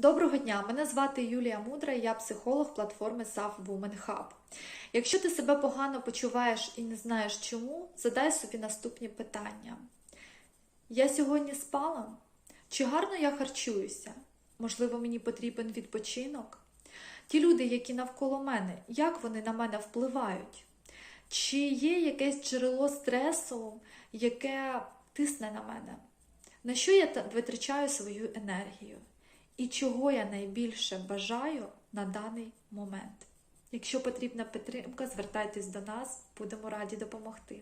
Доброго дня! Мене звати Юлія Мудра, я психолог платформи SAF Women Hub. Якщо ти себе погано почуваєш і не знаєш чому, задай собі наступні питання. Я сьогодні спала? Чи гарно я харчуюся? Можливо, мені потрібен відпочинок? Ті люди, які навколо мене, як вони на мене впливають? Чи є якесь джерело стресу, яке тисне на мене? На що я витрачаю свою енергію? І чого я найбільше бажаю на даний момент? Якщо потрібна підтримка, звертайтесь до нас, будемо раді допомогти.